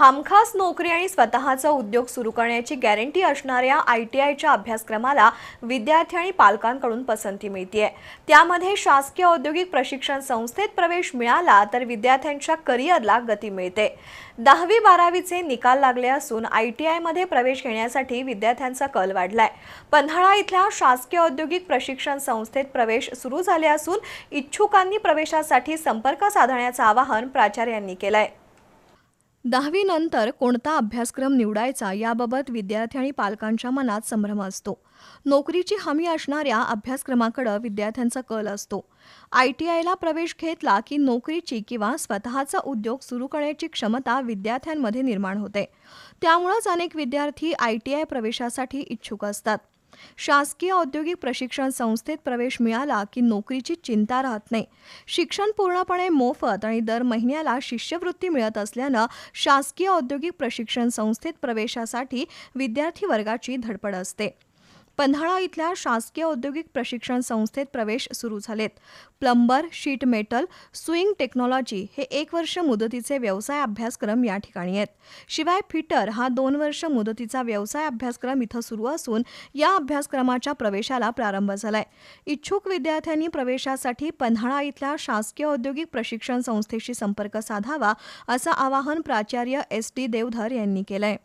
हमखास नोकरी आणि स्वतःचा उद्योग सुरू करण्याची गॅरंटी असणाऱ्या आय टी आयच्या अभ्यासक्रमाला विद्यार्थी आणि पालकांकडून पसंती मिळते त्यामध्ये शासकीय औद्योगिक प्रशिक्षण संस्थेत प्रवेश मिळाला तर विद्यार्थ्यांच्या करिअरला गती मिळते. दहावी बारावीचे निकाल लागले असून आय टी आयमध्ये प्रवेश घेण्यासाठी विद्यार्थ्यांचा कल वाढलाय. पन्हाळा इथल्या शासकीय औद्योगिक प्रशिक्षण संस्थेत प्रवेश सुरू झाले असून इच्छुकांनी प्रवेशासाठी संपर्क साधण्याचं आवाहन प्राचार्यांनी केलंय. दहावीनंतर कोणता अभ्यासक्रम निवडायचा याबाबत विद्यार्थी आणि पालकांच्या मनात संभ्रम असतो. नोकरीची हमी असणाऱ्या अभ्यासक्रमाकडं विद्यार्थ्यांचा कल असतो. आय टी आयला प्रवेश घेतला की नोकरीची किंवा स्वतःचा उद्योग सुरू करण्याची क्षमता विद्यार्थ्यांमध्ये निर्माण होते. त्यामुळंच अनेक विद्यार्थी आय टी आय प्रवेशासाठी इच्छुक असतात. शासकीय औद्योगिक प्रशिक्षण संस्थेत प्रवेश मिळाला की नोकरीची चिंता राहत नाही. शिक्षण पूर्णपणे मोफत आणि दर महिन्याला शिष्यवृत्ती मिळत असल्यानं शासकीय औद्योगिक प्रशिक्षण संस्थेत प्रवेशासाठी विद्यार्थी वर्गाची धडपड असते. पन्हाळा इथल्या शासकीय औद्योगिक प्रशिक्षण संस्थेत प्रवेश सुरू झालेत. Plumber sheet metal swing technology हे एक वर्ष मुदतीचे व्यवसाय अभ्यासक्रम या ठिकाणी आहेत. शिवाय फिटर हा दोन वर्ष मुदतीचा व्यवसाय अभ्यासक्रम इथं सुरू असून या अभ्यासक्रमाच्या प्रवेशाला प्रारंभ झालाय. इच्छुक विद्यार्थ्यांनी प्रवेशासाठी पन्हाळा इथल्या शासकीय औद्योगिक प्रशिक्षण संस्थेशी संपर्क साधावा असं आवाहन प्राचार्य एस टी देवधर यांनी केलंय.